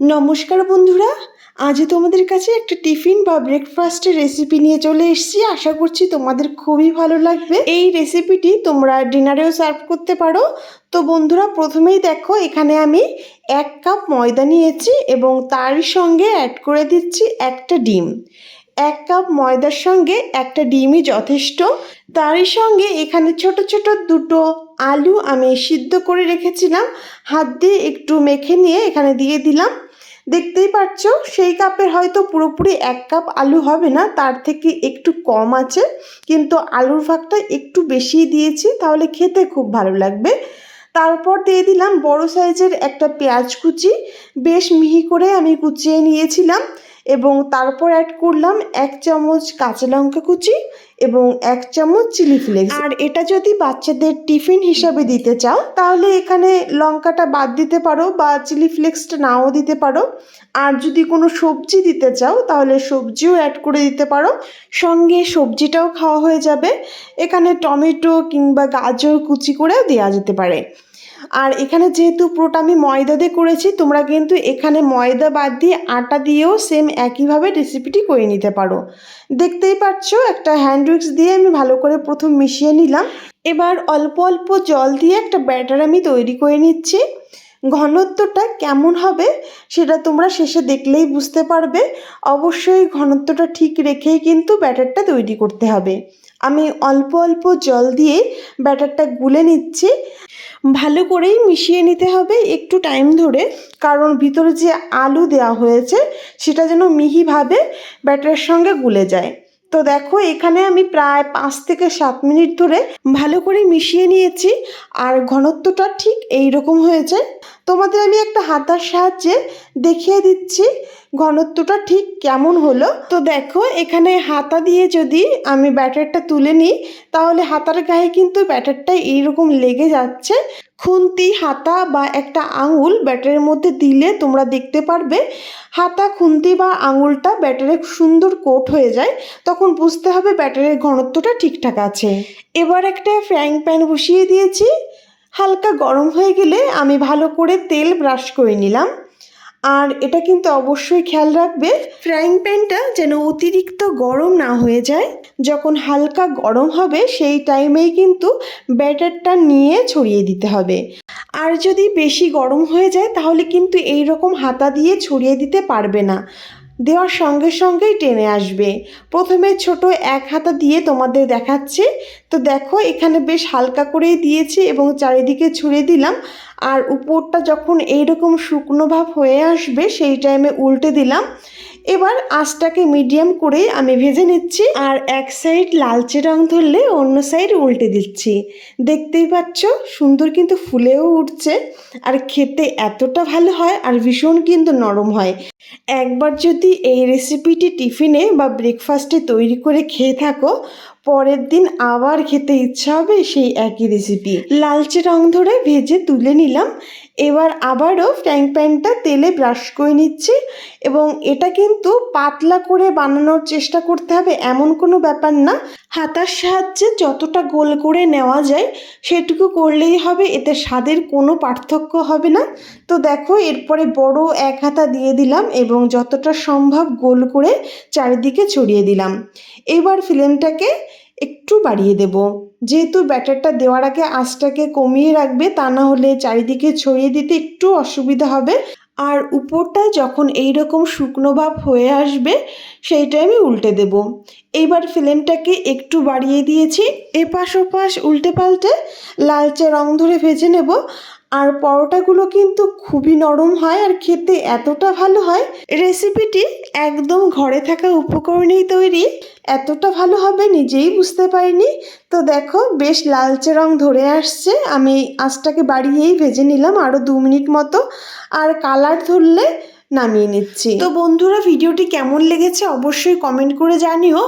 নমস্কার বন্ধুরা, আজ তোমাদের কাছে একটা টিফিন বা ব্রেকফাস্টের রেসিপি নিয়ে চলে এসেছি। আশা করছি তোমাদের খুবই ভালো লাগবে। এই রেসিপিটি তোমরা ডিনারেও সার্ভ করতে পারো। তো বন্ধুরা, প্রথমেই দেখো, এখানে আমি এক কাপ ময়দা নিয়েছি এবং তারই সঙ্গে অ্যাড করে দিচ্ছি একটা ডিম। এক কাপ ময়দার সঙ্গে একটা ডিমই যথেষ্ট। তারই সঙ্গে এখানে ছোট ছোট দুটো আলু আমি সিদ্ধ করে রেখেছিলাম। হাত দিয়ে একটু মেখে নিয়ে এখানে দিয়ে দিলাম। দেখতেই পাচ্ছ, সেই কাপের হয়তো পুরোপুরি এক কাপ আলু হবে না, তার থেকে একটু কম আছে। কিন্তু আলুর ভাগটা একটু বেশি দিয়েছি, তাহলে খেতে খুব ভালো লাগবে। তারপর দিয়ে দিলাম বড় সাইজের একটা পেঁয়াজ কুচি। বেশ মিহি করে আমি কুচিয়ে নিয়েছিলাম। এবং তারপর অ্যাড করলাম এক চামচ কাঁচা লঙ্কা কুচি এবং এক চামচ চিলি ফ্লেক্স আর এটা যদি বাচ্চাদের টিফিন হিসাবে দিতে চাও, তাহলে এখানে লঙ্কাটা বাদ দিতে পারো বা চিলি ফ্লেক্সটা নাও দিতে পারো। আর যদি কোনো সবজি দিতে চাও, তাহলে সবজিও অ্যাড করে দিতে পারো। সঙ্গে সবজিটাও খাওয়া হয়ে যাবে। এখানে টমেটো কিংবা গাজর কুচি করেও দেওয়া যেতে পারে। আর এখানে যেহেতু পুরোটা আমি ময়দা দিয়ে করেছি, তোমরা কিন্তু এখানে ময়দা বাদ দিয়ে আটা দিয়েও সেম একইভাবে রেসিপিটি করে নিতে পারো। দেখতেই পাচ্ছ, একটা হ্যান্ড উইক্স দিয়ে আমি ভালো করে প্রথম মিশিয়ে নিলাম। এবার অল্প অল্প জল দিয়ে একটা ব্যাটার আমি তৈরি করে নিচ্ছি। ঘনত্বটা কেমন হবে সেটা তোমরা শেষে দেখলেই বুঝতে পারবে। অবশ্যই ঘনত্বটা ঠিক রেখেই কিন্তু ব্যাটারটা তৈরি করতে হবে। আমি অল্প অল্প জল দিয়ে ব্যাটারটা গুলে নিচ্ছি। ভালো করেই মিশিয়ে নিতে হবে একটু টাইম ধরে। কারণ ভিতরে যে আলু দেওয়া হয়েছে, সেটা যেন মিহিভাবে ব্যাটারের সঙ্গে গুলে যায়। তো দেখো, এখানে আমি প্রায় পাঁচ থেকে সাত মিনিট ধরে ভালো করে মিশিয়ে নিয়েছি। আর ঘনত্বটা ঠিক এই রকম হয়েছে। তোমাদের আমি একটা হাতার সাহায্যে দেখিয়ে দিচ্ছি। ঘনত্বটা ঠিক কেমন হলো? তো দেখো, এখানে হাতা দিয়ে যদি আমি ব্যাটারটা তুলে নিই, তাহলে হাতার গায়ে কিন্তু ব্যাটারটা এইরকম লেগে যাচ্ছে। খুন্তি, হাতা বা একটা আঙুল ব্যাটারের মধ্যে দিলে তোমরা দেখতে পারবে, হাতা, খুন্তি বা আঙুলটা ব্যাটারে সুন্দর কোট হয়ে যায়। তখন বুঝতে হবে ব্যাটারের ঘনত্বটা ঠিকঠাক আছে। এবার একটা ফ্রাইং প্যান বসিয়ে দিয়েছি। হালকা গরম হয়ে গেলে আমি ভালো করে তেল ব্রাশ করে নিলাম। আর এটা কিন্তু অবশ্যই খেয়াল রাখবে, ফ্রাইং প্যানটা যেন অতিরিক্ত গরম না হয়ে যায়। যখন হালকা গরম হবে, সেই টাইমেই কিন্তু ব্যাটারটা নিয়ে ছড়িয়ে দিতে হবে। আর যদি বেশি গরম হয়ে যায়, তাহলে কিন্তু এই রকম হাতা দিয়ে ছড়িয়ে দিতে পারবে না। দেওয়ার সঙ্গে সঙ্গেই টেনে আসবে। প্রথমে ছোট এক হাতা দিয়ে তোমাদের দেখাচ্ছে। তো দেখো, এখানে বেশ হালকা করেই দিয়েছি এবং চারিদিকে ছুঁড়ে দিলাম। আর উপরটা যখন এইরকম শুকনো ভাব হয়ে আসবে, সেই টাইমে উল্টে দিলাম। এবার আঁচটাকে মিডিয়াম করে আমি ভেজে নিচ্ছি আর এক সাইড লালচে রং ধরলে অন্য সাইড উল্টে দিচ্ছি। দেখতেই পাচ্ছ, সুন্দর কিন্তু ফুলেও উঠছে আর খেতে এতটা ভালো হয় আর ভীষণ কিন্তু নরম হয়। একবার যদি এই রেসিপিটি টিফিনে বা ব্রেকফাস্টে তৈরি করে খেয়ে থাকো পরের দিন আবার খেতে ইচ্ছা হবে সেই একই রেসিপি লালচে রং ধরে ভেজে তুলে নিলাম। এবার আবারও ফ্র্যাং প্যানটা তেলে ব্রাশ করে নিচ্ছি এবং এটা কিন্তু পাতলা করে বানানোর চেষ্টা করতে হবে, এমন কোনো ব্যাপার না। হাতার সাহায্যে যতটা গোল করে নেওয়া যায়, সেটুকু করলেই হবে, এতে স্বাদের কোনো পার্থক্য হবে না। তো দেখো, এরপরে বড় এক হাতা দিয়ে দিলাম এবং যতটা সম্ভব গোল করে চারিদিকে ছড়িয়ে দিলাম। এবার ফিলেমটাকে একটু বাড়িয়ে দেব। যেহেতু ব্যাটারটা দেওয়ার আগে আঁচটাকে কমিয়ে রাখবে, তা না হলে চারিদিকে ছড়িয়ে দিতে একটু অসুবিধা হবে। আর উপরটা যখন এই রকম শুকনো ভাব হয়ে আসবে সেইটা আমি উল্টে দেব। এইবার ফ্লেমটাকে একটু বাড়িয়ে দিয়েছি। এপাশ ওপাশ উল্টে পাল্টে লালচে রং ধরে ভেজে নেব। আর পরোটাগুলো কিন্তু খুবই নরম হয় আর খেতে এতটা ভালো হয়। রেসিপিটি একদম ঘরে থাকা উপকরণেই তৈরি। এতটা ভালো হবে নিজেই বুঝতে পারিনি। তো দেখো, বেশ লালচে রং ধরে আসছে। আমি আঁচটাকে বাড়িয়েই ভেজে নিলাম আরও দু মিনিট মতো। আর কালার ধরলে নামিয়ে নিচ্ছি। তো বন্ধুরা, ভিডিওটি কেমন লেগেছে অবশ্যই কমেন্ট করে জানিও।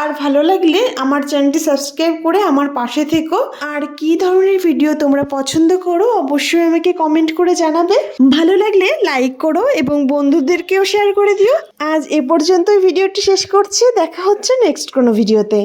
আর ভালো লাগলে আমার চ্যানেলটি সাবস্ক্রাইব করে আমার পাশে থেকো। আর কি ধরনের ভিডিও তোমরা পছন্দ করো, অবশ্যই আমাকে কমেন্ট করে জানাবে। ভালো লাগলে লাইক করো এবং বন্ধুদেরকেও শেয়ার করে দিও। আজ এ পর্যন্তই ভিডিওটি শেষ করছি। দেখা হচ্ছে নেক্সট কোনো ভিডিওতে